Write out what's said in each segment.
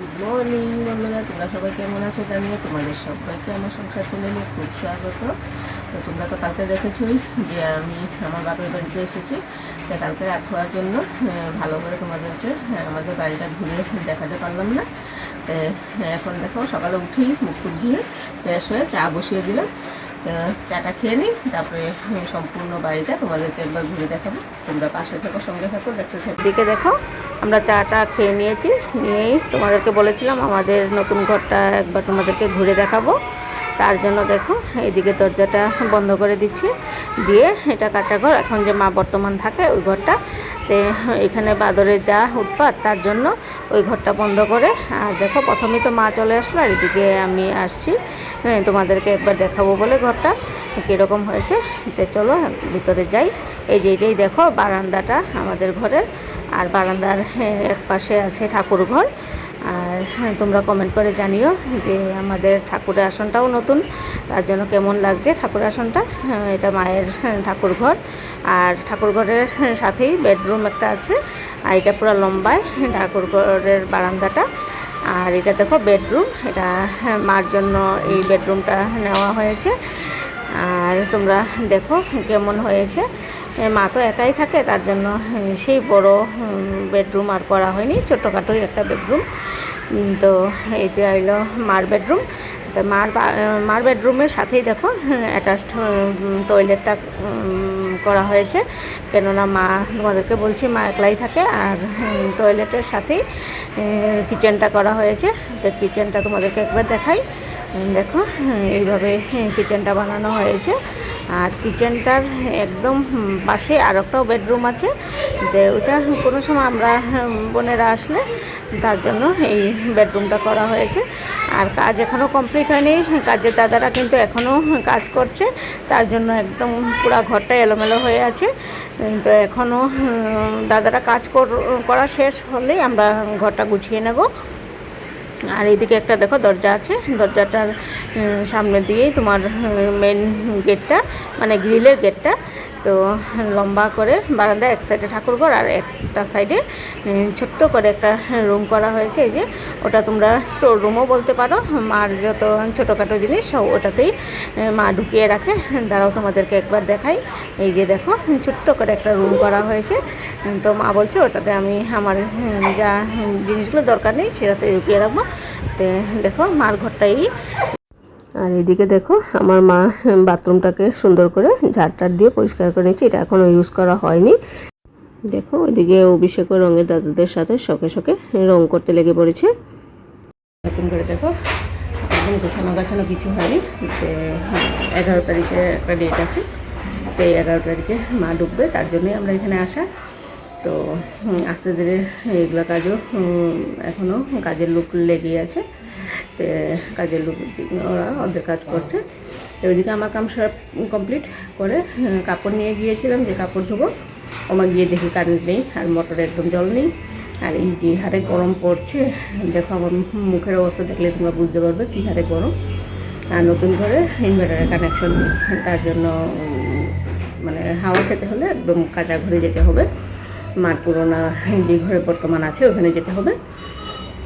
Good morning বন্ধুরা, তোমরা সবাই কেমন আছো? জানিয়ে তোমাদের সবাইকে আমার সংসার চ্যানেলে খুব স্বাগত। তো তোমরা তো কালকে দেখেছোই যে আমি আমার বাপের বাড়িতে এসেছি। তো কালকে রাত হওয়ার জন্য ভালো করে তোমাদেরকে আমাদের বাড়িটা ঘুরে দেখাতে পারলাম না। এখন দেখো, সকালে উঠেই মুখ ধুয়ে ফ্রেশ হয়ে চা বসিয়ে দিলাম। চাটা খেয়ে নিই, তারপরে সম্পূর্ণ বাড়িটা তোমাদেরকে একবার ঘুরে দেখাবো। তোমরা পাশে থাকো, সঙ্গে থাকো, দেখতে থাকো। দিকে দেখো, আমরা চাটা খেয়ে নিয়েছি, নিয়েই তোমাদেরকে বলেছিলাম আমাদের নতুন ঘরটা একবার তোমাদেরকে ঘুরে দেখাবো। তার জন্য দেখো, এইদিকে দরজাটা বন্ধ করে দিচ্ছি। দিয়ে এটা কাঁচা ঘর, এখন যে মা বর্তমান থাকে ওই ঘরটা। তে এখানে বাদরের যা উৎপাত, তার জন্য ওই ঘরটা বন্ধ করে। আর দেখো, প্রথমেই তো মা চলে আসলো, আর এদিকে আমি আসছি। তোমাদেরকে একবার দেখাবো বলে ঘরটা কীরকম হয়েছে। তো চলো ভিতরে যাই। এই যে এটাই দেখো বারান্দাটা আমাদের ঘরের। আর বারান্দার হ্যাঁ, এক পাশে আছে ঠাকুর ঘর। আর হ্যাঁ, তোমরা কমেন্ট করে জানিও যে আমাদের ঠাকুরের আসনটাও নতুন। তার জন্য কেমন লাগছে ঠাকুর আসনটা? হ্যাঁ, এটা মায়ের হ্যাঁ, ঠাকুর ঘর। আর ঠাকুর ঘরের হ্যাঁ, সাথেই বেডরুম একটা আছে। আর এটা পুরো লম্বায় ঠাকুর ঘরের বারান্দাটা। আর এটা দেখো বেডরুম এটা হ্যাঁ, মার জন্য এই বেডরুমটা নেওয়া হয়েছে। আর তোমরা দেখো কেমন হয়েছে। মা তো একাই থাকে তার জন্য সেই বড় বেডরুম আর করা হয়নি ছোটোখাটোই একটা বেডরুম তো এইটা হইল মার বেডরুম তা মার মার বেডরুমের সাথেই দেখো অ্যাটাচড টয়লেটটা করা হয়েছে। কেননা মা, তোমাদেরকে বলছি, মা একলাই থাকে আর টয়লেটের সাথেই কিচেনটা করা হয়েছে। তো কিচেনটা তোমাদেরকে একবার দেখাই। দেখো, এইভাবে কিচেনটা বানানো হয়েছে। আর কিচেনটার একদম পাশে আর একটাও বেডরুম আছে। তো ওটা কোনো সময় আমরা বোনেরা আসলে তার জন্য এই বেডরুমটা করা হয়েছে। আর কাজ এখনও কমপ্লিট হয়নি। কাজের দাদারা কিন্তু এখনও কাজ করছে। তার জন্য একদম পুরো ঘরটা এলোমেলো হয়ে আছে। তো এখনও দাদারা কাজ কর- শেষ হলেই আমরা ঘরটা গুছিয়ে নেব। আর এইদিকে একটা দেখো দরজা আছে। দরজাটার সামনে দিয়েই তোমার মেন গেটটা মানে গ্রিলের গেটটা তো লম্বা করে বারান্দা, এক সাইডে ঠাকুরঘর আর একটা সাইডে ছোট্ট করে একটা রুম করা হয়েছে। এই যে ওটা তোমরা স্টোর রুমও বলতে পারো। মার যত ছোটোখাটো জিনিস, সব ওটাতেই মা ঢুকিয়ে রাখে। দাঁড়াও তোমাদেরকে একবার দেখাই। এই যে দেখো, ছোট্ট করে একটা রুম করা হয়েছে। তো মা বলছে, ওটাতে আমি আমার যা জিনিসগুলো দরকার নেই, সেটাতে ঢুকিয়ে রাখব। তো দেখো, মার ঘরটাই আর এদিকে দেখো, আমার মা বাথরুমটাকে সুন্দর করে ঝাড়টার দিয়ে পরিষ্কার করে নিয়েছে। এটা এখনও ইউজ করা হয়নি। দেখো, ওইদিকে অভিষেকও রঙের দাদাদের সাথে শখে শখে রং করতে লেগে পড়েছে। এরকম করে দেখো, একদম গোছানো গাছানো কিছু হয়নি। যে এগারো তারিখে একটা ডেট আছে। তো এই এগারো তারিখে মা ডুববে, তার জন্যই আমরা এখানে আসা। তো আস্তে ধীরে এগুলো কাজও এখনও কাজের লোক লেগেই আছে। কাজের লোক ওরা ওদের কাজ করছে। তো ওইদিকে আমার কাম সব কমপ্লিট করে কাপড় নিয়ে গিয়েছিলাম, যে কাপড় ধোবো। আমার গিয়ে দেখি কারেন্ট নেই, আর মোটরে একদম জল নেই। আর এই যে হারে গরম পড়ছে, দেখো আমার মুখের অবস্থা দেখলে তোমরা বুঝতে পারবে কী হারে গরম। আর নতুন ঘরে ইনভার্টারের কানেকশন তার জন্য মানে হাওয়া খেতে হলে একদম কাঁচা ঘরে যেতে হবে। মার পুরোনা যে ঘরে বর্তমান আছে, ওখানে যেতে হবে।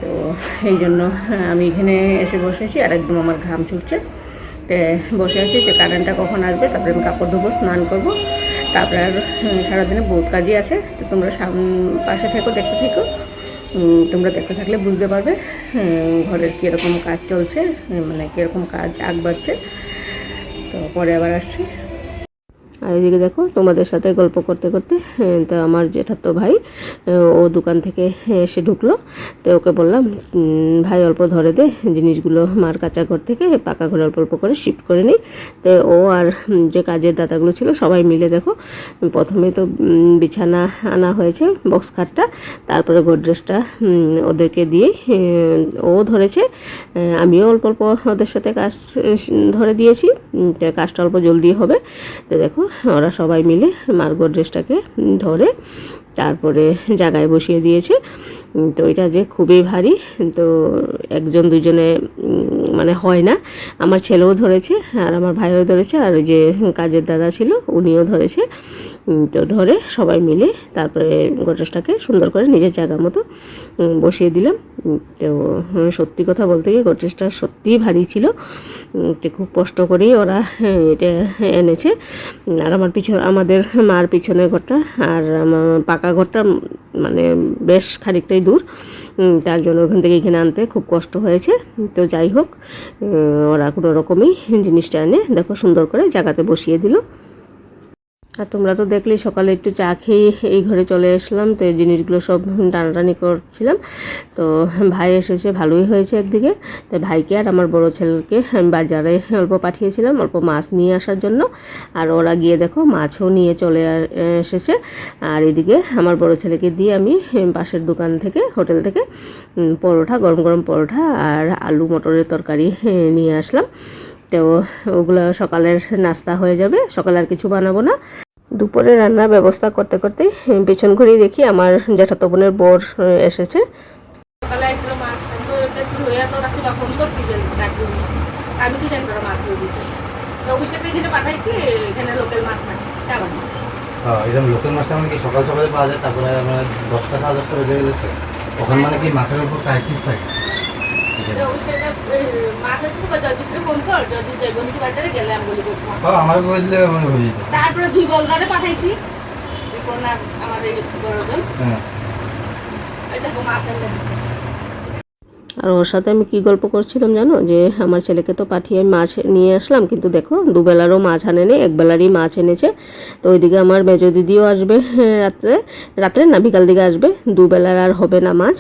তো এই জন্য আমি এখানে এসে বসেছি আর একদম আমার ঘাম ছুটছে। তো বসে আছি যে কারেন্টটা কখন আসবে, তারপরে আমি কাপড় ধোবো, স্নান করব। তারপরে আর সারাদিনে বহুত কাজই আছে। তো তোমরা সাম, পাশে থেকো, দেখতে থেকো। তোমরা দেখতে থাকলে বুঝতে পারবে ঘরের কীরকম কাজ চলছে মানে কীরকম কাজ আগ বাড়ছে। তো পরে আবার আসছি। আর এদিকে দেখো তোমাদের সাথে গল্প করতে করতে হ্যাঁ, তা আমার জেঠাতো ভাই ও দোকান থেকে এসে ঢুকলো। তো ওকে বললাম ভাই অল্প ধরে দে জিনিসগুলো মার কাঁচা ঘর থেকে পাকা ঘরে অল্প অল্প করে শিফট করে নিই। তো ও আর যে কাজের দাদাগুলো ছিল সবাই মিলে দেখো প্রথমে তো বিছানা আনা হয়েছে বক্স খাটটা তারপরে গোদরেজটা ওদেরকে দিয়ে ও ধরেছে আমিও অল্প অল্প ওদের সাথে কাজ ধরে দিয়েছি কাজটা অল্প জলদি হবে। তো দেখো ওরা সবাই মিলে মার গোদরেজটাকে ধরে তারপরে জায়গায় বসিয়ে দিয়েছে। তো এটা যে খুবই ভারী, তো একজন দুজনে মানে হয় না। আমার ছেলেও ধরেছে আর আমার ভাইও ধরেছে আর ওই যে কাজের দাদা ছিল উনিও ধরেছে। তো ধরে সবাই মিলে তারপরে গোদরেজটাকে সুন্দর করে নিজের জায়গা মতো বসিয়ে দিলাম। তো সত্যি কথা বলতে গিয়ে গোদরেজটা সত্যিই ভারী ছিল। তো খুব কষ্ট করেই ওরা হ্যাঁ, এটা এনেছে। আর আমার পিছনে আমাদের মার পিছনের ঘরটা আর আমার পাকা ঘরটা মানে বেশ খানিকটাই দূর। তার জন্য ওখান থেকে এখানে আনতে খুব কষ্ট হয়েছে। তো যাই হোক ওরা কোনো রকমই জিনিসটা এনে দেখো সুন্দর করে জায়গাতে বসিয়ে দিল। আর তোমরা তো দেখলেই সকালে একটু চা খেয়ে এই ঘরে চলে আসলাম, তো এই জিনিসগুলো সব টানাটানি করছিলাম। তো ভাই এসেছে, ভালোই হয়েছে একদিকে। তো ভাইকে আর আমার বড় ছেলেকে বাজারে অল্প পাঠিয়েছিলাম, অল্প মাছ নিয়ে আসার জন্য। আর ওরা গিয়ে দেখো মাছও নিয়ে চলে এসেছে। আর এদিকে আমার বড় ছেলেকে দিয়ে আমি পাশের দোকান থেকে, হোটেল থেকে পরোটা গরম গরম পরোটা আর আলু মটরের তরকারি নিয়ে আসলাম। তো ওগুলো সকালের নাস্তা হয়ে যাবে। সকালে আর কিছু বানাবো না। দুপুরে রান্নার ব্যবস্থা করতে করতে পেছন ঘুরেই দেখি আমার জ্যাঠাতো বোনের বোর এসেছে। সকালে আসছিল মাছ তো এটা তো রাখি ফোন করতে আমি কি জানি মাছ নিয়ে তো অভিষেকে এখানে পাঠাইছি এখানে লোকাল মাছ না চালান হ্যাঁ, এরকম লোকাল মাছটা মানে কি সকাল সকালে পাওয়া যায় তারপরে দশটা সাড়ে দশটা বেজে গেলে তখন মানে কি মাছের উপর ক্রাইসিস থাকে। তারপরে দুই বলদারে পাঠাইছি আমার এই বড়জন। হ্যাঁ। আর ওর সাথে আমি কি গল্প করছিলাম জানো? যে আমার ছেলেকে তো পাঠিয়ে মাছ নিয়ে আসলাম কিন্তু দেখো দুবেলারও মাছ আনেনি একবেলারই মাছ এনেছে। তো ওইদিকে আমার মেজো দিদিও আসবে হ্যাঁ, রাত্রে। রাত্রে না বিকাল দিকে আসবে। দুবেলার আর হবে না মাছ।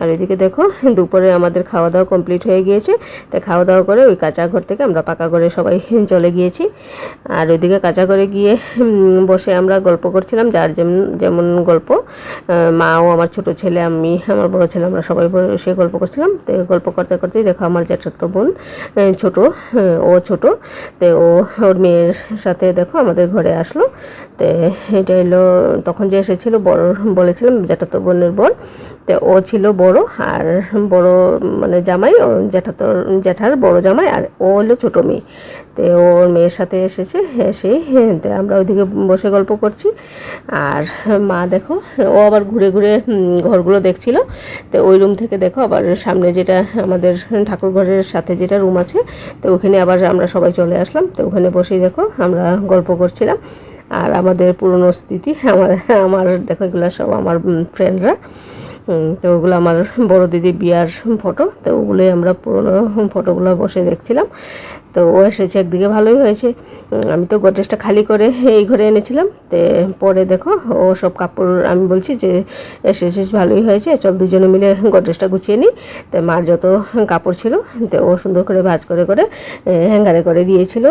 আর এদিকে দেখো, দুপুরে আমাদের খাওয়া দাওয়া কমপ্লিট হয়ে গিয়েছে। তাই খাওয়া দাওয়া করে ওই কাঁচা ঘর থেকে আমরা পাকা ঘরে সবাই চলে গিয়েছি। আর ওইদিকে কাঁচা ঘরে গিয়ে বসে আমরা গল্প করছিলাম। যার যেমন যেমন গল্প মাও, আমার ছোট ছেলে, আমি, আমার বড় ছেলে, আমরা সবাই বসে গল্প করছিলাম। তো গল্প করতে করতেই দেখো আমার জ্যাঠাতো বোন ছোট ও ছোট। তো ও, ওর মেয়ের সাথে দেখো আমাদের ঘরে আসলো। তো এটা এলো, তখন যে এসেছিল, বড় বলেছিলাম, জ্যাঠাতো বোনের বোন। তো ও ছিল বড় আর বড় মানে জামাই ও জ্যাঠাতো জ্যাঠার বড় জামাই আর ও হলো ছোটো মেয়ে। তো ওর মেয়ের সাথে এসেছে, এসে তো আমরা ওইদিকে বসে গল্প করছি। আর মা দেখো, ও আবার ঘুরে ঘুরে ঘরগুলো দেখছিল। তো ওই রুম থেকে দেখো আবার সামনে যেটা আমাদের ঠাকুর ঘরের সাথে যেটা রুম আছে, তো ওখানে আবার আমরা সবাই চলে আসলাম। তো ওখানে বসেই দেখো আমরা গল্প করছিলাম। আর আমাদের পুরনো স্মৃতি, আমার আমার দেখো এগুলো সব আমার ফ্রেন্ডরা তো ওগুলো আমার বড় দিদি বিয়ার ফটো তো ওগুলোই আমরা পুরোনো ফটোগুলো বসে দেখছিলাম। তো ও এসেছে একদিকে, ভালোই হয়েছে। আমি তো গোদরেজটা খালি করে এই ঘরে এনেছিলাম। তো পরে দেখো, ও সব কাপড়, আমি বলছি যে, এসেছিস, ভালোই হয়েছে। চল দুজনে মিলে গোদরেজটা গুছিয়ে নিই। তো মার যত কাপড় ছিল, তো ও সুন্দর করে ভাজ করে করে হ্যাঙ্গারে করে দিয়েছিল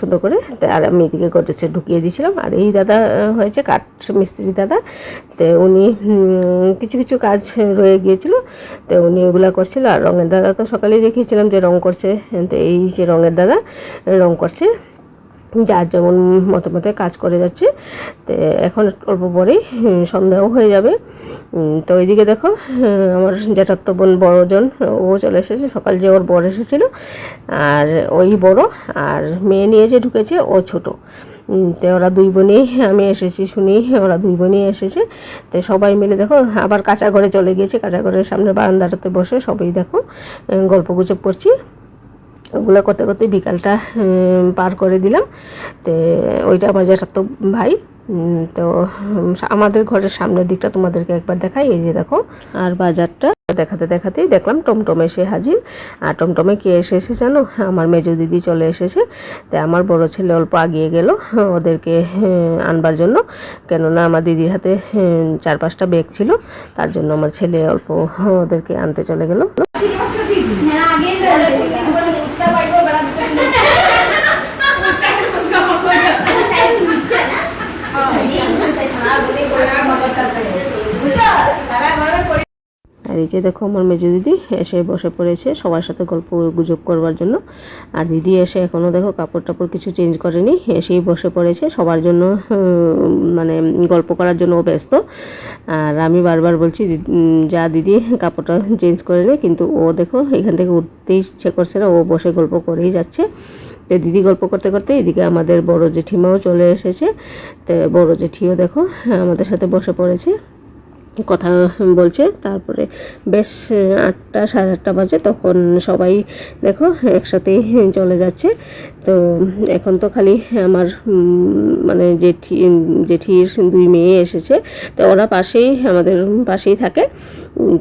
সুন্দর করে। তো আর আমি এদিকে গোদরেজে ঢুকিয়ে দিয়েছিলাম। আর এই দাদা হয়েছে কাঠ মিস্ত্রি দাদা। তো উনি কিছু কিছু কাজ রয়ে গিয়েছিল। তো উনি ওগুলা করছিল। আর রঙের দাদা তো সকালেই দেখিয়েছিলাম যে রং করছে। তো এই যে রঙের দাদা রং করছে। যার যেমন মতো মতো কাজ করে যাচ্ছে। তো এখন অল্প পরেই সন্ধ্যাও হয়ে যাবে। তো ওইদিকে দেখো আমার জ্যাঠাত্ত বোন বড়জন ও চলে এসেছে। সকাল যে ওর বর এসেছিল, আর ওই বড় আর মেয়ে নিয়ে যে ঢুকেছে, ও ছোট। তো ওরা দুই বোনই, আমি এসেছি শুনি, ওরা দুই বোনই এসেছে। তো সবাই মিলে দেখো, আবার কাঁচা ঘরে চলে গিয়েছে। কাঁচা ঘরের সামনে বারান্দাটাতে বসে সবাই দেখো গল্প গুজব করছি। ওগুলো করতে করতে বিকালটা পার করে দিলাম। তো ওইটা আমার জ্যাঠাতো ভাই তো আমাদের ঘরের সামনের দিকটা তোমাদেরকে একবার দেখাই, এই যে দেখো। আর বাজারটা দেখাতে দেখাতেই দেখলাম টমটম এসে হাজির। আর টমটমে কে এসেছে জানো? আমার মেজো দিদি চলে এসেছে। তো আমার বড় ছেলে অল্প আগিয়ে গেল, ওদেরকে আনবার জন্য। কেননা আমার দিদির হাতে চার পাঁচটা ব্যাগ ছিল, তার জন্য আমার ছেলে অল্প, ওদেরকে আনতে চলে গেল। আর এই যে দেখো আমার মেজো দিদি এসে বসে পড়েছে সবার সাথে গল্প গুজব করবার জন্য। আর দিদি এসে এখনও দেখো কাপড় টাপড় কিছু চেঞ্জ করেনি এসেই বসে পড়েছে সবার জন্য মানে গল্প করার জন্য ব্যস্ত। আর আমি বারবার বলছি "দিদি, যা দিদি কাপড়টা চেঞ্জ করে নে কিন্তু ও দেখো এখান থেকে উঠতেই ইচ্ছে করছে না ও বসে গল্প করেই যাচ্ছে। তো দিদি গল্প করতে করতে এদিকে আমাদের বড় জেঠিমাও চলে এসেছে। তো বড় জেঠিও দেখো আমাদের সাথে বসে পড়েছে। কথা বলছে। তারপরে বেশ আটটা সাড়ে আটটা বাজে তখন সবাই দেখো একসাথেই চলে যাচ্ছে। তো এখন তো খালি আমার মানে জেঠি জেঠির দুই মেয়ে এসেছে, তো ওরা পাশেই, আমাদের পাশেই থাকে।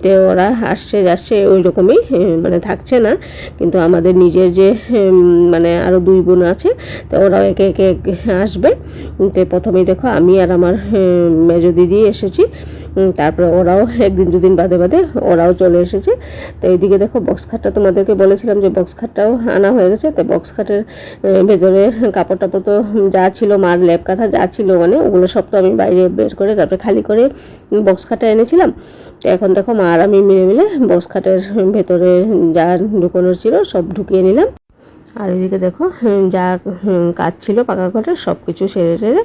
তো ওরা আসছে, যাচ্ছে ওই রকমই মানে থাকছে না। কিন্তু আমাদের নিজের যে মানে আরও দুই বোন আছে, তো ওরাও একে একে আসবে। তো প্রথমেই দেখো আমি আর আমার মেজো দিদি এসেছি। তারপরে ওরাও একদিন, দুদিন বাদে বাদে ওরাও চলে এসেছে। তো এইদিকে দেখো বক্স খাটটা তোমাদেরকে বলেছিলাম যে বক্স খাটটাও আনা হয়ে গেছে। তো বক্স খাটের আহ, ভেতরে কাপড় টাপড় তো যা ছিল মার লেপ কাঁথা যা ছিল মানে ওগুলো সব তো আমি বাইরে বের করে তারপরে খালি করে বক্স খাটা এনেছিলাম। এখন দেখো মা আর আমি মিলে মিলে বক্স খাটের ভেতরে যা ঢুকানোর ছিল সব ঢুকিয়ে নিলাম। আর এদিকে দেখো যা কাজ ছিল পাকা ঘরের সব কিছু সেরে টেরে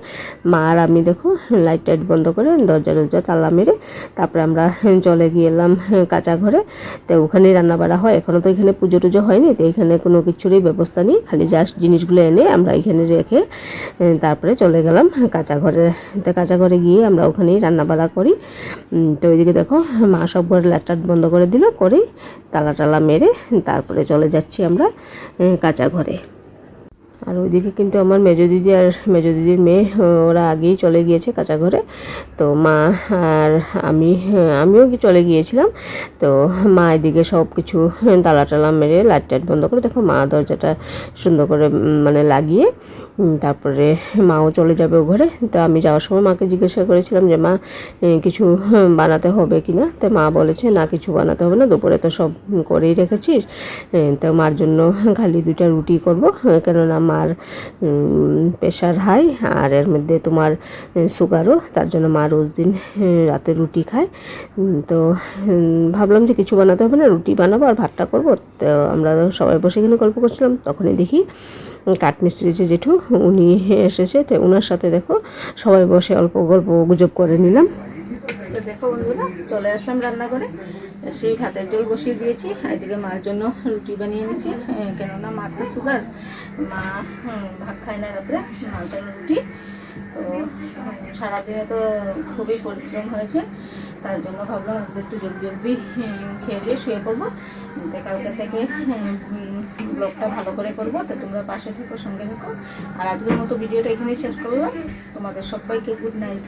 মা আর আমি দেখো লাইট টাইট বন্ধ করে দরজা টরজা তালা মেরে তারপরে আমরা চলে গিয়েলাম কাঁচা ঘরে। তো ওখানেই রান্না বাড়া হয় এখনও তো এখানে পুজো টুজো হয়নি তো এখানে কোনো কিছুরই ব্যবস্থা নেই খালি জাস্ট জিনিসগুলো এনে আমরা এখানে রেখে তারপরে চলে গেলাম কাঁচা ঘরে। তো কাঁচা ঘরে গিয়ে আমরা ওখানেই রান্না বাড়া করি। তো ওইদিকে দেখো মা সব ঘরে লাইট টাইট বন্ধ করে দিল করেই তালা টালা মেরে তারপরে চলে যাচ্ছি আমরা উম, কাঁচা ঘরে। আর ওইদিকে কিন্তু আমার মেজো দিদি আর মেজো দিদির মেয়ে, ওরা আগেই চলে গিয়েছে কাঁচা ঘরে। তো মা আর আমি, আমিও কি চলে গিয়েছিলাম। তো মা এদিকে সব কিছু তালা টালা মেরে লাইট টাইট বন্ধ করে দেখো মা দরজাটা সুন্দর করে মানে লাগিয়ে তারপরে মাও চলে যাবে ও ঘরে। তো আমি যাওয়ার সময় মাকে জিজ্ঞাসা করেছিলাম যে, মা কিছু বানাতে হবে কি না? তো মা বলেছে, না, কিছু বানাতে হবে না, দুপুরে তো সব করেই রেখেছিস। তো মার জন্য খালি দুইটা রুটি করব কেননা মার প্রেশার হাই, আর এর মধ্যে তোমার সুগারও, তার জন্য মা রোজ দিন রাতে রুটি খায়। তো ভাবলাম যে কিছু বানাতে হবে না, রুটি বানাবো আর ভাতটা করব। তো আমরা সবাই বসে এখানে গল্প করছিলাম, তখনই দেখি কাঠমিস্ত্রি যে জেঠু, উনি এসেছে। তো ওনার সাথে দেখো সবাই বসে অল্প গল্প গুজব করে নিলাম। তো দেখো বন্ধুরা, চলে আসলাম রান্না করে সেই ভাতের জল বসিয়ে দিয়েছি। এদিকে মার জন্য রুটি বানিয়ে নিয়েছি কেননা মাথার সুগার। মা ভাত খায় না রাত্রে, মার জন্য রুটি। তো সারাদিনে তো খুবই পরিশ্রম হয়েছে। তার জন্য ভাবলাম আজকে একটু জলদি জলদি খেয়ে দিয়ে শুয়ে পড়ব। কালকে থেকে ব্লগটা ভালো করে করব, তো তোমরা পাশে থেকো, সঙ্গে থাকো। আর আজকের মতো ভিডিওটা এখানেই শেষ করলাম। তোমাদের সবাইকে গুড নাইট